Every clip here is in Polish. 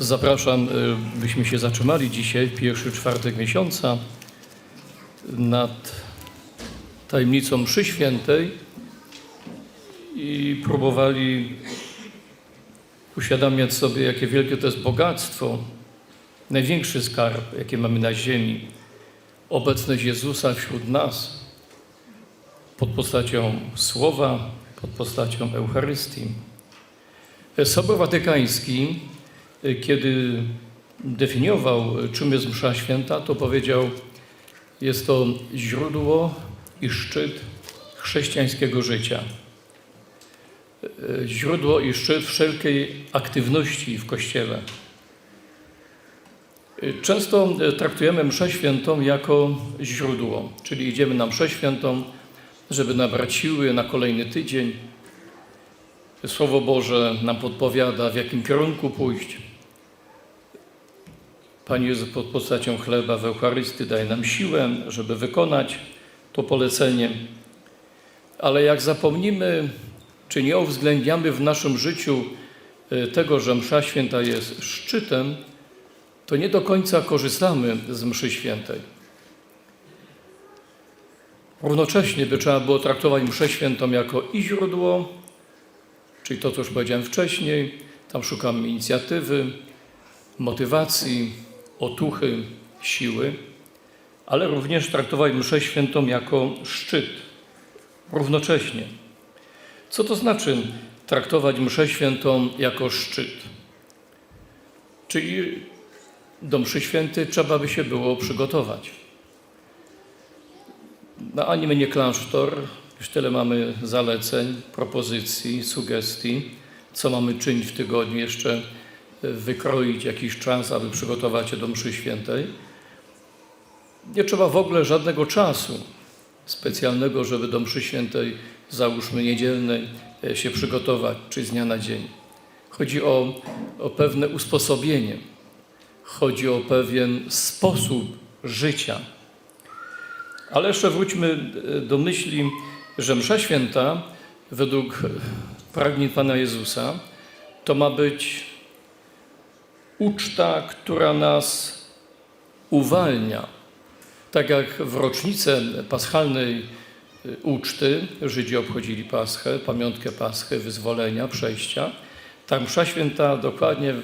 Zapraszam, y, byśmy się zatrzymali dzisiaj, pierwszy czwartek miesiąca, nad tajemnicą mszy świętej i próbowali uświadamiać sobie, jakie wielkie to jest bogactwo, największy skarb, jaki mamy na ziemi, obecność Jezusa wśród nas, pod postacią słowa, pod postacią Eucharystii. Sobór Watykański, kiedy definiował, y, czym jest msza święta, to powiedział, jest to źródło i szczyt chrześcijańskiego życia. Y, Źródło i szczyt wszelkiej aktywności w Kościele. Y, Często y, traktujemy mszę świętą jako źródło, czyli idziemy na mszę świętą, żeby nabrać siły na kolejny tydzień, Słowo Boże nam podpowiada, w jakim kierunku pójść. Pan Jezus pod postacią chleba w Eucharystii daje nam siłę, żeby wykonać to polecenie. Ale jak zapomnimy, czy nie uwzględniamy w naszym życiu y, tego, że msza święta jest szczytem, to nie do końca korzystamy z mszy świętej. Równocześnie by trzeba było traktować mszę świętą jako i źródło, czyli to, co już powiedziałem wcześniej, tam szukamy inicjatywy, motywacji, otuchy, siły, ale również traktować mszę świętą jako szczyt, równocześnie. Co to znaczy traktować mszę świętą jako szczyt? Czyli do mszy świętej trzeba by się było przygotować. Na ani nie klasztor, już tyle mamy zaleceń, propozycji, sugestii, co mamy czynić w tygodniu, jeszcze wykroić jakiś czas, aby przygotować się do mszy świętej. Nie trzeba w ogóle żadnego czasu specjalnego, żeby do mszy świętej, załóżmy niedzielnej, e, się przygotować, czy z dnia na dzień. Chodzi o, o pewne usposobienie, chodzi o pewien sposób życia. Ale jeszcze wróćmy e, do myśli, że msza święta według pragnień Pana Jezusa to ma być uczta, która nas uwalnia. Tak jak w rocznicę paschalnej y, uczty Żydzi obchodzili Paschę, pamiątkę Paschy, wyzwolenia, przejścia, tak msza święta dokładnie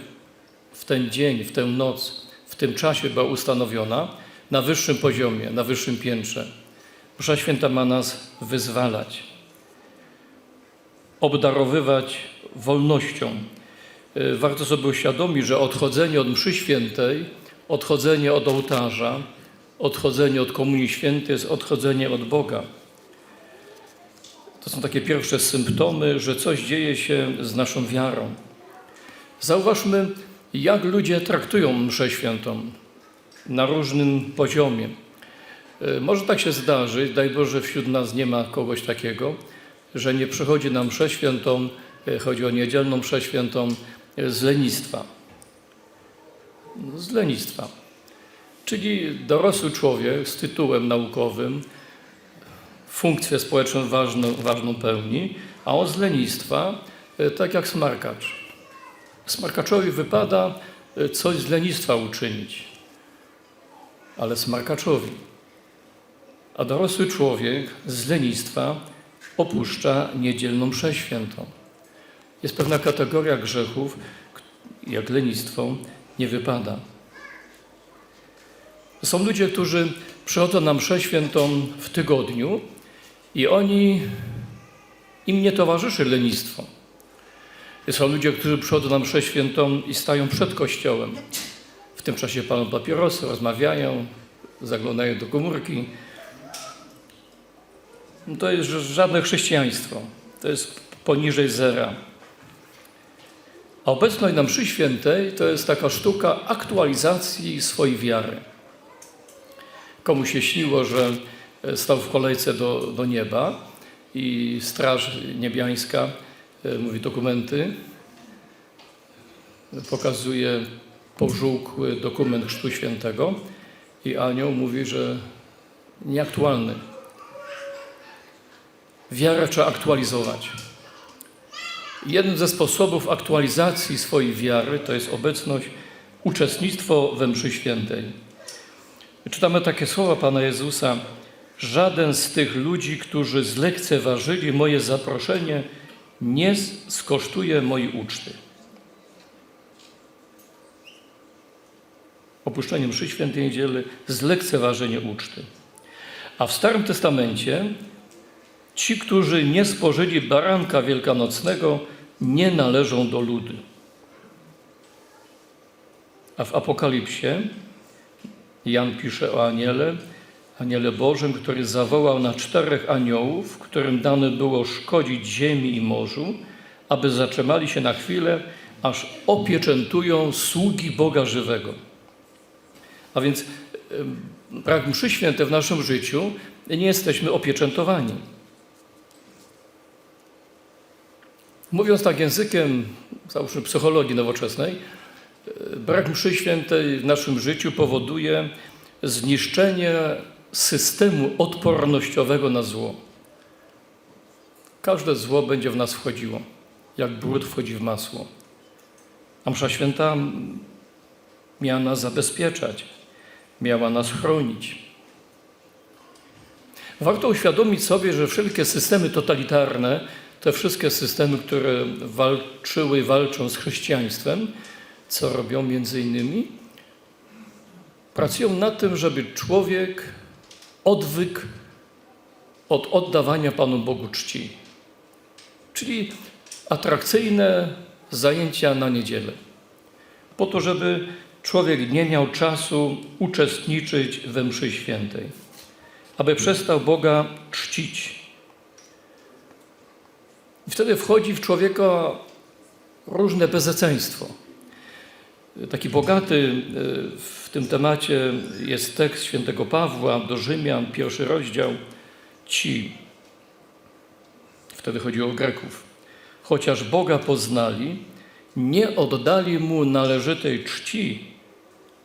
w ten dzień, w tę noc, w tym czasie była ustanowiona na wyższym poziomie, na wyższym piętrze. Msza święta ma nas wyzwalać, obdarowywać wolnością. Y, Warto sobie uświadomić, że odchodzenie od mszy świętej, odchodzenie od ołtarza, odchodzenie od Komunii Świętej jest odchodzenie od Boga. To są takie pierwsze symptomy, że coś dzieje się z naszą wiarą. Zauważmy, jak ludzie traktują mszę świętą na różnym poziomie. Y, Może tak się zdarzyć, daj Boże, wśród nas nie ma kogoś takiego, że nie przychodzi na mszę świętą, y, chodzi o niedzielną mszę świętą, z lenistwa. No, Z lenistwa. Czyli dorosły człowiek z tytułem naukowym, funkcję społeczną ważną, ważną pełni, a on z lenistwa, y, tak jak smarkacz. Smarkaczowi wypada y, coś z lenistwa uczynić, ale smarkaczowi. A dorosły człowiek z lenistwa opuszcza niedzielną mszę świętą. Jest pewna kategoria grzechów, jak lenistwo, nie wypada. Są ludzie, którzy przychodzą na mszę świętą w tygodniu i oni, im nie towarzyszy lenistwo. Są ludzie, którzy przychodzą na mszę świętą i stają przed kościołem. W tym czasie palą papierosy, rozmawiają, zaglądają do komórki. To jest żadne chrześcijaństwo. To jest poniżej zera. A obecność na mszy świętej to jest taka sztuka aktualizacji swojej wiary. Komu się śniło, że stał w kolejce do, do nieba i straż niebiańska e, mówi dokumenty, pokazuje pożółkły dokument Chrztu Świętego i anioł mówi, że nieaktualny. Wiarę trzeba aktualizować. Jednym ze sposobów aktualizacji swojej wiary to jest obecność uczestnictwo we mszy świętej. Czytamy takie słowa Pana Jezusa. Żaden z tych ludzi, którzy zlekceważyli moje zaproszenie, nie skosztuje mojej uczty. Opuszczenie mszy świętej niedziely, zlekceważenie uczty. A w Starym Testamencie ci, którzy nie spożyli baranka wielkanocnego, nie należą do ludu. A w Apokalipsie Jan pisze o aniele, aniele Bożym, który zawołał na czterech aniołów, którym dane było szkodzić ziemi i morzu, aby zatrzymali się na chwilę, aż opieczętują sługi Boga żywego. A więc brak mszy święte w naszym życiu nie jesteśmy opieczętowani. Mówiąc tak językiem, załóżmy psychologii nowoczesnej, brak mszy świętej w naszym życiu powoduje zniszczenie systemu odpornościowego na zło. Każde zło będzie w nas wchodziło, jak brud wchodzi w masło. A msza święta miała nas zabezpieczać, miała nas chronić. Warto uświadomić sobie, że wszelkie systemy totalitarne, te wszystkie systemy, które walczyły walczą z chrześcijaństwem, co robią między innymi? Pracują nad tym, żeby człowiek odwykł od oddawania Panu Bogu czci. Czyli atrakcyjne zajęcia na niedzielę. Po to, żeby człowiek nie miał czasu uczestniczyć we mszy świętej. Aby przestał Boga czcić. I wtedy wchodzi w człowieka różne bezeceństwo. Taki bogaty e, w tym temacie jest tekst świętego Pawła do Rzymian, pierwszy rozdział. Ci, wtedy chodzi o Greków, chociaż Boga poznali, nie oddali Mu należytej czci,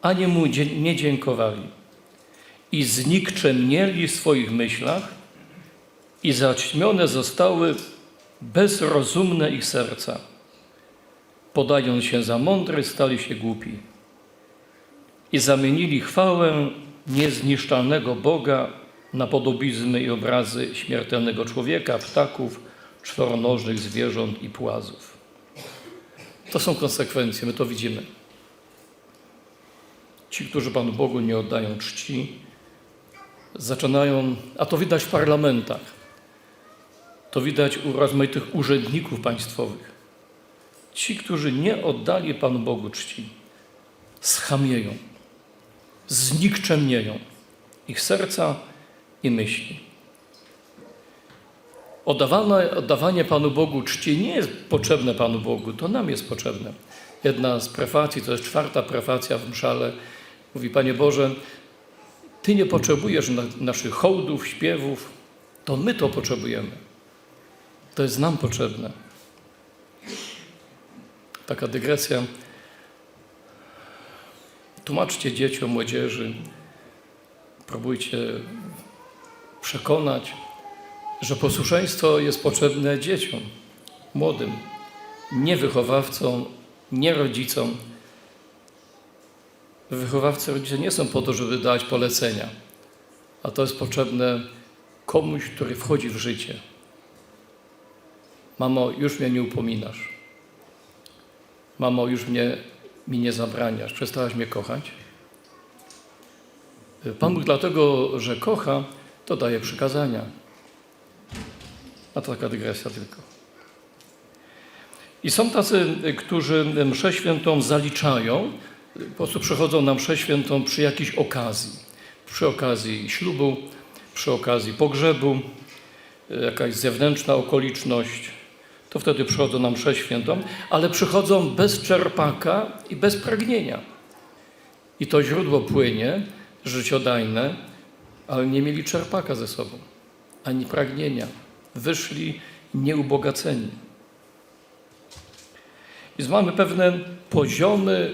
ani Mu nie dziękowali. I znikczemnieli w swoich myślach i zaćmione zostały bezrozumne ich serca podając się za mądry, stali się głupi i zamienili chwałę niezniszczalnego Boga na podobizmy i obrazy śmiertelnego człowieka, ptaków, czworonożnych zwierząt i płazów. To są konsekwencje, my to widzimy. Ci, którzy Panu Bogu nie oddają czci, zaczynają, a to widać w parlamentach, to widać u rozmaitych urzędników państwowych Ci, którzy nie oddali Panu Bogu czci, schamieją, znikczemnieją ich serca i myśli. Oddawanie, oddawanie Panu Bogu czci nie jest potrzebne Panu Bogu, to nam jest potrzebne. Jedna z prefacji, to jest czwarta prefacja w mszale, mówi Panie Boże, Ty nie potrzebujesz na, naszych hołdów, śpiewów, to my to potrzebujemy. To jest nam potrzebne taka dygresja. Tłumaczcie dzieciom, młodzieży, próbujcie przekonać, że posłuszeństwo jest potrzebne dzieciom, młodym, nie wychowawcom, nie rodzicom. Wychowawcy, rodzice nie są po to, żeby dać polecenia, a to jest potrzebne komuś, który wchodzi w życie. Mamo, już mnie nie upominasz. Mamo, już mnie, mi nie zabraniasz, przestałaś mnie kochać. Pan Bóg dlatego, że kocha, to daje przykazania. A to taka dygresja tylko. I są tacy, którzy mszę świętą zaliczają, po prostu przychodzą na mszę świętą przy jakiejś okazji. Przy okazji ślubu, przy okazji pogrzebu, jakaś zewnętrzna okoliczność, to wtedy przychodzą na mszę świętą, ale przychodzą bez czerpaka i bez pragnienia. I to źródło płynie, życiodajne, ale nie mieli czerpaka ze sobą, ani pragnienia. Wyszli nieubogaceni. Więc mamy pewne poziomy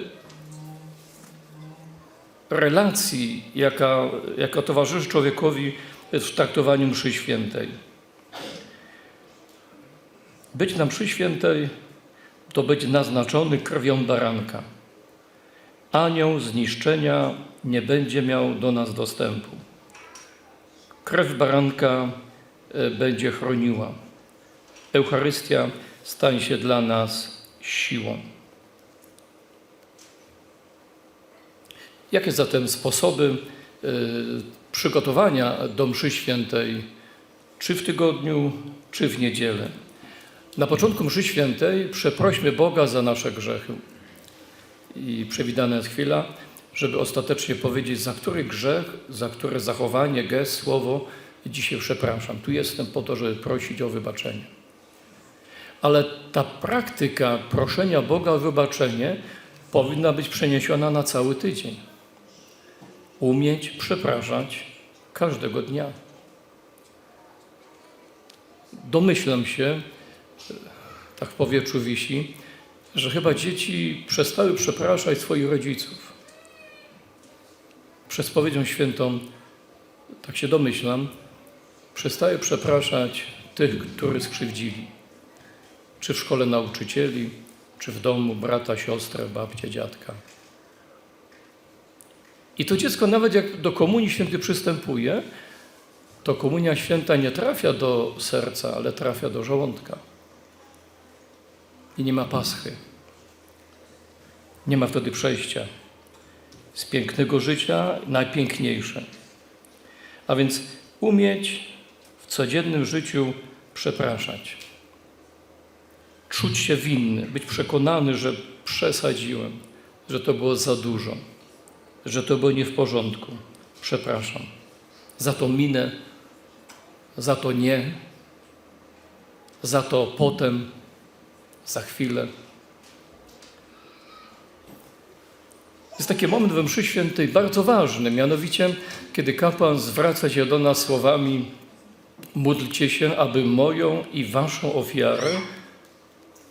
relacji, jaka, jaka towarzyszy człowiekowi w traktowaniu mszy świętej. Być na mszy świętej to być naznaczony krwią baranka. anioł zniszczenia nie będzie miał do nas dostępu. Krew baranka e, będzie chroniła. Eucharystia stanie się dla nas siłą. Jakie zatem sposoby y, przygotowania do mszy świętej, czy w tygodniu, czy w niedzielę? Na początku mszy świętej przeprośmy Boga za nasze grzechy. I przewidziana jest chwila, żeby ostatecznie powiedzieć, za który grzech, za które zachowanie, gest, słowo dzisiaj przepraszam. Tu jestem po to, żeby prosić o wybaczenie. Ale ta praktyka proszenia Boga o wybaczenie powinna być przeniesiona na cały tydzień. Umieć przepraszać każdego dnia. Domyślam się, tak w powietrzu wisi, że chyba dzieci przestały przepraszać swoich rodziców. Przez spowiedzią świętą, tak się domyślam, przestały przepraszać tych, których skrzywdzili. Czy w szkole nauczycieli, czy w domu brata, siostrę, babcię, dziadka. I to dziecko nawet jak do komunii świętej przystępuje, to komunia święta nie trafia do serca, ale trafia do żołądka. I nie ma paschy. Nie ma wtedy przejścia z pięknego życia najpiękniejsze. A więc umieć w codziennym życiu przepraszać. Czuć się winny, być przekonany, że przesadziłem, że to było za dużo, że to było nie w porządku. Przepraszam. Za to minę, za to nie, za to potem, za chwilę. Jest taki moment we mszy świętej bardzo ważny, mianowicie kiedy kapłan zwraca się do nas słowami módlcie się, aby moją i waszą ofiarę,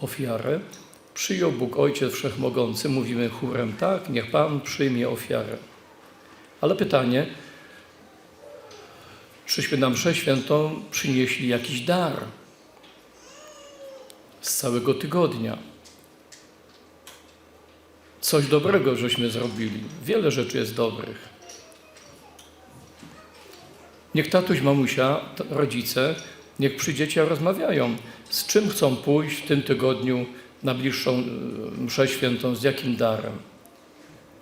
ofiarę przyjął Bóg Ojciec Wszechmogący. Mówimy chórem tak, niech Pan przyjmie ofiarę. Ale pytanie, czyśmy na mszę świętą przynieśli jakiś dar całego tygodnia. Coś dobrego żeśmy zrobili. Wiele rzeczy jest dobrych. Niech tatuś, mamusia, rodzice, niech przy dzieciach rozmawiają, z czym chcą pójść w tym tygodniu na bliższą y, mszę świętą, z jakim darem.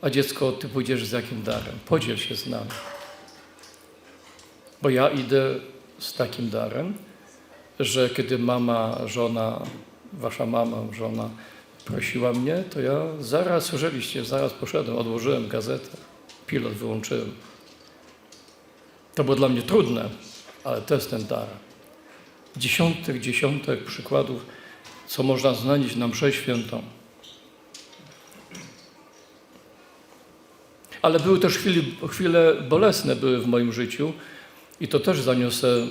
A dziecko, ty pójdziesz z jakim darem? Podziel się z nami. Bo ja idę z takim darem, że kiedy mama, żona, wasza mama, żona prosiła mnie, to ja zaraz, słyszeliście, zaraz poszedłem, odłożyłem gazetę, pilot wyłączyłem. To było dla mnie trudne, ale jest ten dar. Dziesiątek, dziesiątek przykładów, co można znaleźć na mszę świętą. Ale były też chwile, chwile bolesne były w moim życiu i to też zaniosę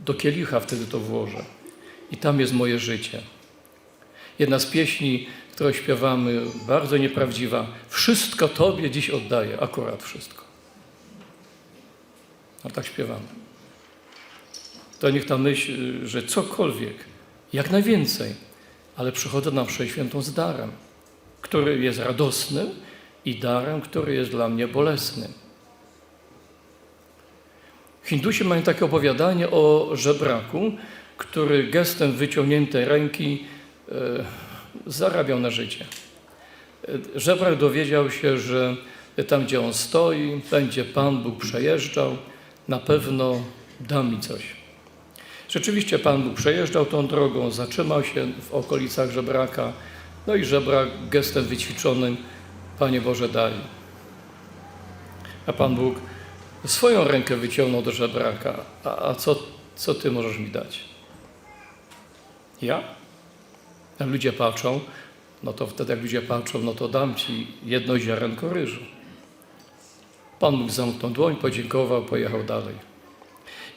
do kielicha, wtedy to włożę. I tam jest moje życie. Jedna z pieśni, którą śpiewamy, bardzo nieprawdziwa. Wszystko Tobie dziś oddaję, akurat wszystko. A tak śpiewamy. To niech ta myśl, że cokolwiek, jak najwięcej, ale przychodzę na mszę świętą z darem, który jest radosny i darem, który jest dla mnie bolesny. Hindusi mają takie opowiadanie o żebraku, który gestem wyciągniętej ręki zarabiał na życie. E, Żebrak dowiedział się, że tam, gdzie on stoi, będzie Pan Bóg przejeżdżał, na pewno da mi coś. Rzeczywiście Pan Bóg przejeżdżał tą drogą, zatrzymał się w okolicach żebraka, no i żebrak gestem wyćwiczonym, Panie Boże daj. A Pan Bóg swoją rękę wyciągnął do żebraka. A, a co, co Ty możesz mi dać? Ja? Jak ludzie patrzą, no to wtedy jak ludzie patrzą, no to dam Ci jedno ziarenko ryżu. Pan Bóg zamknął dłoń, podziękował, pojechał dalej.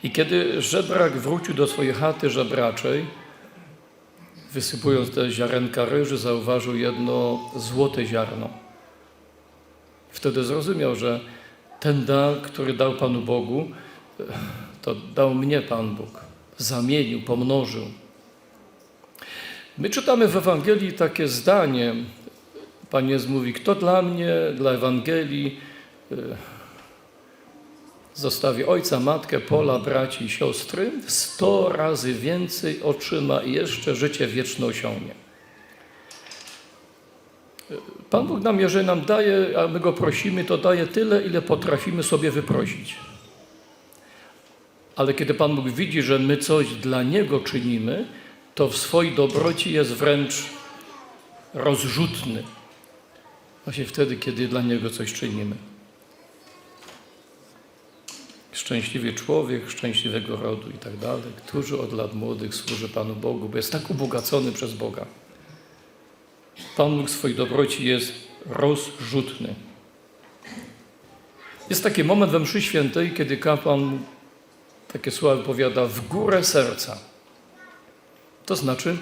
I kiedy żebrak wrócił do swojej chaty żebraczej, wysypując te ziarenka ryżu, zauważył jedno złote ziarno. Wtedy zrozumiał, że ten dar, który dał Panu Bogu, to dał mnie Pan Bóg. Zamienił, pomnożył. My czytamy w Ewangelii takie zdanie, Pan Jezus mówi, kto dla mnie, dla Ewangelii y, zostawi ojca, matkę, pola, braci i siostry, sto razy więcej otrzyma i jeszcze życie wieczne osiągnie. Pan Bóg nam, jeżeli nam daje, a my Go prosimy, to daje tyle, ile potrafimy sobie wyprosić. Ale kiedy Pan Bóg widzi, że my coś dla Niego czynimy, to w swojej dobroci jest wręcz rozrzutny. Właśnie wtedy, kiedy dla Niego coś czynimy. Szczęśliwy człowiek, szczęśliwego rodu i tak dalej, którzy od lat młodych służy Panu Bogu, bo jest tak ubogacony przez Boga. Pan Bóg swojej dobroci jest rozrzutny. Jest taki moment we mszy świętej, kiedy kapłan takie słowa powiada w górę serca. To znaczy,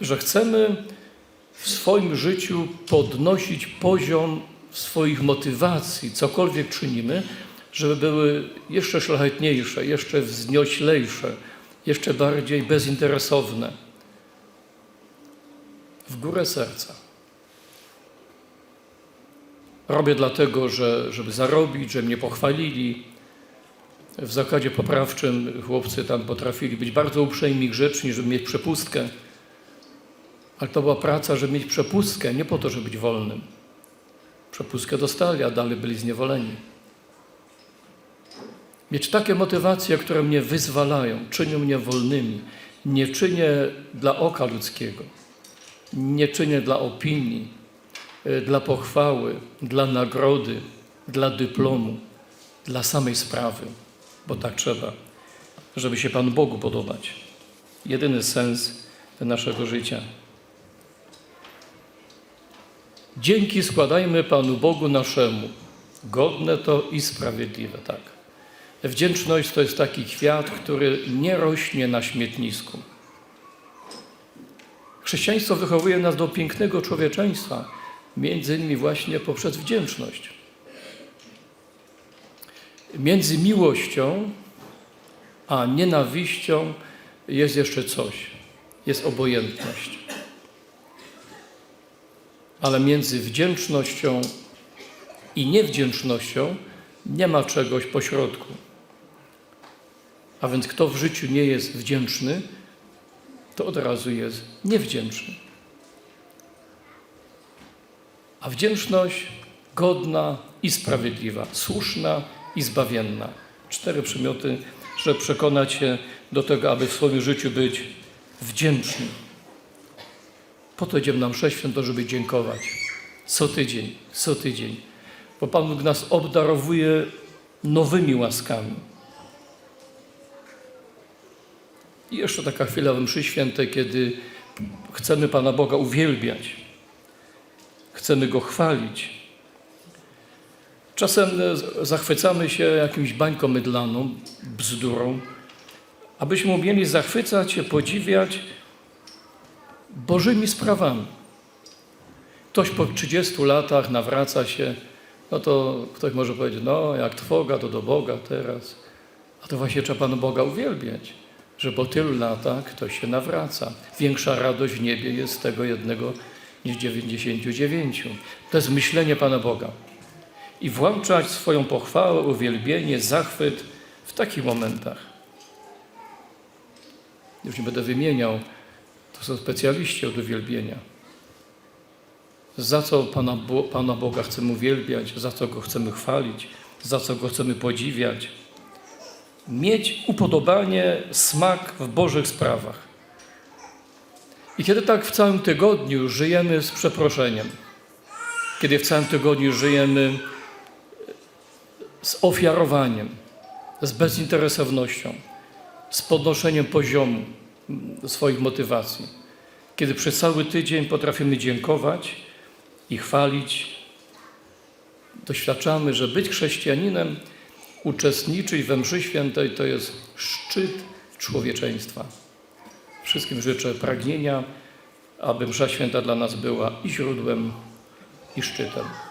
że chcemy w swoim życiu podnosić poziom swoich motywacji, cokolwiek czynimy, żeby były jeszcze szlachetniejsze, jeszcze wznioślejsze, jeszcze bardziej bezinteresowne. W górę serca. Robię dlatego, że, żeby zarobić, żeby mnie pochwalili. W zakładzie poprawczym chłopcy tam potrafili być bardzo uprzejmi, grzeczni, żeby mieć przepustkę. Ale to była praca, żeby mieć przepustkę, nie po to, żeby być wolnym. Przepustkę dostali, a dalej byli zniewoleni. Mieć takie motywacje, które mnie wyzwalają, czynią mnie wolnymi. Nie czynię dla oka ludzkiego, nie czynię dla opinii, y, dla pochwały, dla nagrody, dla dyplomu, dla samej sprawy, bo tak trzeba, żeby się Panu Bogu podobać. Jedyny sens naszego życia. Dzięki składajmy Panu Bogu naszemu. Godne to i sprawiedliwe, tak. Wdzięczność to jest taki kwiat, który nie rośnie na śmietnisku. Chrześcijaństwo wychowuje nas do pięknego człowieczeństwa, między innymi właśnie poprzez wdzięczność. Między miłością a nienawiścią jest jeszcze coś. Jest obojętność. Ale między wdzięcznością i niewdzięcznością nie ma czegoś pośrodku. A więc kto w życiu nie jest wdzięczny, to od razu jest niewdzięczny. A wdzięczność godna i sprawiedliwa, słuszna i zbawienna. Cztery przymioty, żeby przekonać się do tego, aby w swoim życiu być wdzięcznym. Po to idziemy na mszę świętą, żeby dziękować. Co tydzień, co tydzień. Bo Pan Bóg nas obdarowuje nowymi łaskami. I jeszcze taka chwila w mszy świętej, kiedy chcemy Pana Boga uwielbiać. Chcemy Go chwalić. Czasem zachwycamy się jakimś bańką mydlaną, bzdurą, abyśmy umieli zachwycać się, podziwiać Bożymi sprawami. Ktoś po 30 latach nawraca się, no to ktoś może powiedzieć, no jak trwoga, to do Boga teraz. A to właśnie trzeba Pana Boga uwielbiać, że po tylu latach ktoś się nawraca. Większa radość w niebie jest z tego jednego niż 99. To jest myślenie Pana Boga. I włączać swoją pochwałę, uwielbienie, zachwyt w takich momentach. Już nie będę wymieniał, to są specjaliści od uwielbienia. Za co Pana, Bo Pana Boga chcemy uwielbiać, za co Go chcemy chwalić, za co Go chcemy podziwiać. Mieć upodobanie, smak w Bożych sprawach. I kiedy tak w całym tygodniu żyjemy z przeproszeniem, kiedy w całym tygodniu żyjemy z ofiarowaniem, z bezinteresownością, z podnoszeniem poziomu swoich motywacji, kiedy przez cały tydzień potrafimy dziękować i chwalić, doświadczamy, że być chrześcijaninem, uczestniczyć we mszy świętej to jest szczyt człowieczeństwa. Wszystkim życzę pragnienia, aby msza święta dla nas była i źródłem, i szczytem.